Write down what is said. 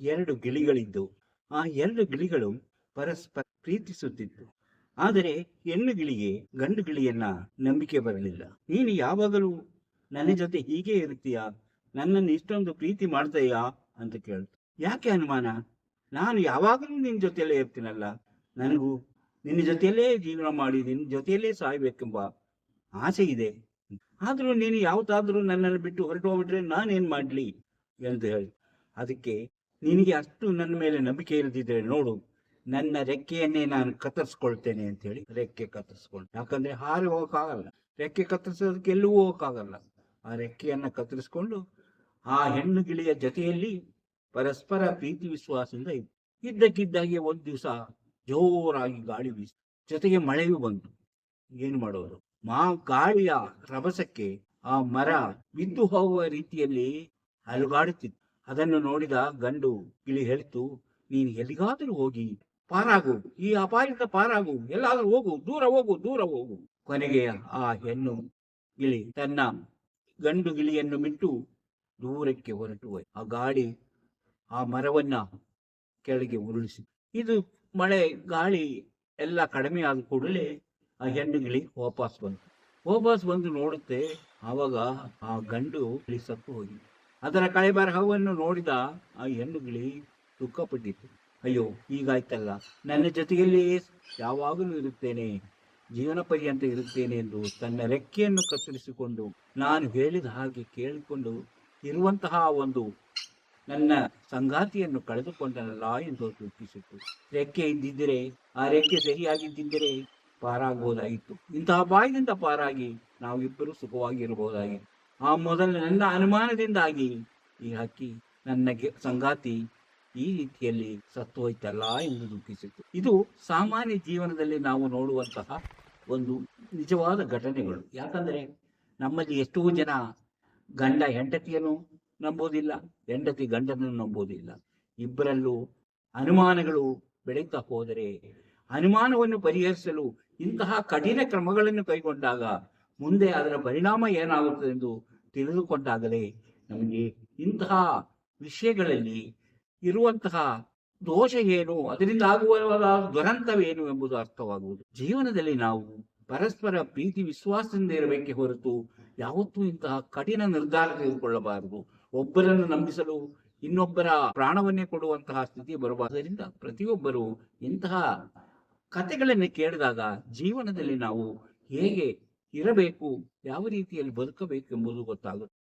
ಎರಡು ಗಿಳಿಗಳಿದ್ದು, ಆ ಎರಡು ಗಿಳಿಗಳು ಪರಸ್ಪರ ಪ್ರೀತಿಸುತ್ತಿತ್ತು. ಆದರೆ ಹೆಣ್ಣು ಗಿಳಿಗೆ ಗಂಡು ಗಿಳಿಯನ್ನ ನಂಬಿಕೆ ಬರಲಿಲ್ಲ. ನೀನು ಯಾವಾಗಲೂ ನನ್ನ ಜೊತೆ ಹೀಗೆ ಇರ್ತೀಯಾ ನನ್ನನ್ನು ಇಷ್ಟೊಂದು ಪ್ರೀತಿ ಮಾಡ್ತೀಯಾ? ಅಂತ ಕೇಳ್ತು. ಯಾಕೆ ಅನುಮಾನ? ನಾನು ಯಾವಾಗಲೂ ನಿನ್ನ ಜೊತೆಯಲ್ಲೇ ಇರ್ತೀನಲ್ಲ. ನನಗೂ ನಿನ್ನ ಜೊತೆಯಲ್ಲೇ ಜೀವನ ಮಾಡಿ, ನಿನ್ನ ಜೊತೆಯಲ್ಲೇ ಸಾಯ್ಬೇಕೆಂಬ ಆಸೆ ಇದೆ. ಆದರೂ ನೀನು ಯಾವತ್ತಾದ್ರೂ ನನ್ನನ್ನು ಬಿಟ್ಟು ಹೊರಟು ಹೋಗ್ಬಿಟ್ರೆ ನಾನೇನು ಮಾಡ್ಲಿ? ಎಂದು ಹೇಳಿ ಅದಕ್ಕೆ ನಿನಗೆ ಅಷ್ಟು ನನ್ನ ಮೇಲೆ ನಂಬಿಕೆ ಇರದಿದ್ರೆ ನೋಡು, ನನ್ನ ರೆಕ್ಕೆಯನ್ನೇ ನಾನು ಕತ್ತರಿಸ್ಕೊಳ್ತೇನೆ ಅಂತ ಹೇಳಿ ರೆಕ್ಕೆ ಕತ್ತರಿಸ್ಕೊಂಡು ಯಾಕಂದ್ರೆ ಹಾರಿ ಹೋಗಕ್ಕಾಗಲ್ಲ. ರೆಕ್ಕೆ ಕತ್ತರಿಸೋದಕ್ಕೆ ಎಲ್ಲೂ ಹೋಗಕ್ಕಾಗಲ್ಲ. ಆ ರೆಕ್ಕೆಯನ್ನ ಕತ್ತರಿಸ್ಕೊಂಡು ಆ ಹೆಣ್ಣು ಗಿಳಿಯ ಜೊತೆಯಲ್ಲಿ ಪರಸ್ಪರ ಪ್ರೀತಿ ವಿಶ್ವಾಸದಿಂದ ಇತ್ತು ಇದ್ದಕ್ಕಿದ್ದಾಗೆ ಒಂದ್ ದಿವಸ ಜೋರಾಗಿ ಗಾಳಿ ಬೀಸಿ. ಜೊತೆಗೆ ಮಳೆಯೂ ಬಂತು. ಏನು ಮಾಡೋರು? ಮಾ ಗಾಳಿಯ ರಭಸಕ್ಕೆ ಆ ಮರ ಬಿದ್ದು ಹೋಗುವ ರೀತಿಯಲ್ಲಿ ಅಲುಗಾಡುತ್ತಿತ್ತು. ಅದನ್ನು ನೋಡಿದ ಗಂಡು ಗಿಳಿ ಹೇಳಿತು, ನೀನು ಎಲ್ಲಿಗಾದರೂ ಹೋಗಿ ಪಾರಾಗು, ಈ ಅಪಾಯದ ಪಾರಾಗು, ಎಲ್ಲಾದರೂ ಹೋಗು, ದೂರ ಹೋಗು ದೂರ ಹೋಗು. ಕೊನೆಗೆ ಆ ಹೆಣ್ಣು ಗಿಳಿ ತನ್ನ ಗಂಡು ಗಿಳಿಯನ್ನು ಬಿಟ್ಟು ದೂರಕ್ಕೆ ಹೊರಟು. ಆ ಗಾಳಿ ಆ ಮರವನ್ನ ಕೆಳಗೆ ಉರುಳಿಸಿ ಇದು ಮಳೆ, ಗಾಳಿ ಎಲ್ಲ ಕಡಿಮೆ ಆದ ಕೂಡಲೇ ಆ ಹೆಣ್ಣು ಗಿಳಿ ವಾಪಸ್ ಬಂತು. ವಾಪಸ್ ಬಂದು ನೋಡುತ್ತೆ, ಆವಾಗ ಆ ಗಂಡು ಸತ್ತು ಹೋಗಿ ಅದರ ಕಳೆಬರಹವನ್ನು ನೋಡಿದ ಆ ಹೆಣ್ಣು ಗಿಳಿ ದುಃಖಪಟ್ಟಿತ್ತು ಅಯ್ಯೋ, ಹೀಗಾಯ್ತಲ್ಲ. ನನ್ನ ಜೊತೆಯಲ್ಲಿ ಯಾವಾಗಲೂ ಇರುತ್ತೇನೆ. ಜೀವನ ಪರ್ಯಂತ ಇರುತ್ತೇನೆ ಎಂದು ತನ್ನ ರೆಕ್ಕೆಯನ್ನು ಕತ್ತರಿಸಿಕೊಂಡು ನಾನು ಹೇಳಿದ ಹಾಗೆ ಕೇಳಿಕೊಂಡು ಇರುವಂತಹ ಒಂದು ನನ್ನ ಸಂಗಾತಿಯನ್ನು ಕಳೆದುಕೊಂಡನಲ್ಲ ಎಂದು ದುಃಖಿಸಿತು. ರೆಕ್ಕೆ ಇದ್ದಿದ್ದರೆ, ಆ ರೆಕ್ಕೆ ಸರಿಯಾಗಿದ್ದಿದ್ದರೆ ಪಾರಾಗಬಹುದಾಗಿತ್ತು. ಇಂತಹ ಬಾಯಿನಿಂದ ಪಾರಾಗಿ ನಾವಿಬ್ಬರು ಸುಖವಾಗಿರಬಹುದಾಗಿತ್ತು. ಆ ಮೊದಲ ನನ್ನ ಅನುಮಾನದಿಂದಾಗಿ ಈ ಹಕ್ಕಿ ನನ್ನ ಸಂಗಾತಿ ಈ ರೀತಿಯಲ್ಲಿ ಸತ್ತು ಹೋಯ್ತಲ್ಲ ಎಂದು ದುಃಖಿಸಿತು. ಇದು ಸಾಮಾನ್ಯ ಜೀವನದಲ್ಲಿ ನಾವು ನೋಡುವಂತಹ ಒಂದು ನಿಜವಾದ ಘಟನೆಗಳು. ಯಾಕಂದ್ರೆ ನಮ್ಮಲ್ಲಿ ಎಷ್ಟೋ ಜನ ಗಂಡ ಹೆಂಡತಿಯನ್ನು ನಂಬೋದಿಲ್ಲ, ಹೆಂಡತಿ ಗಂಡನನ್ನು ನಂಬೋದಿಲ್ಲ. ಇಬ್ಬರಲ್ಲೂ ಅನುಮಾನಗಳು ಬೆಳೀತಾ ಹೋದರೆ ಅನುಮಾನವನ್ನು ಪರಿಹರಿಸಲು ಇಂತಹ ಕಠಿಣ ಕ್ರಮಗಳನ್ನು ಕೈಗೊಂಡಾಗ ಮುಂದೆ ಅದರ ಪರಿಣಾಮ ಏನಾಗುತ್ತದೆ ಎಂದು ತಿಳಿದುಕೊಂಡಾಗಲೇ ನಮಗೆ ಇಂತಹ ವಿಷಯಗಳಲ್ಲಿ ಇರುವಂತಹ ದೋಷ ಏನು? ಅದರಿಂದ ಆಗುವ ದುರಂತವೇನು ಎಂಬುದು ಅರ್ಥವಾಗುವುದು. ಜೀವನದಲ್ಲಿ ನಾವು ಪರಸ್ಪರ ಪ್ರೀತಿ, ವಿಶ್ವಾಸದಿಂದ ಇರಬೇಕೆ ಹೊರತು ಯಾವತ್ತೂ ಇಂತಹ ಕಠಿಣ ನಿರ್ಧಾರ ತೆಗೆದುಕೊಳ್ಳಬಾರದು. ಒಬ್ಬರನ್ನು ನಂಬಿಸಲು ಇನ್ನೊಬ್ಬರ ಪ್ರಾಣವನ್ನೇ ಕೊಡುವಂತಹ ಸ್ಥಿತಿ ಬರಬಾರದರಿಂದ ಪ್ರತಿಯೊಬ್ಬರು ಇಂತಹ ಕಥೆಗಳನ್ನು ಕೇಳಿದಾಗ ಜೀವನದಲ್ಲಿ ನಾವು ಹೇಗೆ ಇರಬೇಕು. ಯಾವ ರೀತಿಯಲ್ಲಿ ಬದುಕಬೇಕು ಎಂಬುದು ಗೊತ್ತಾಗುತ್ತೆ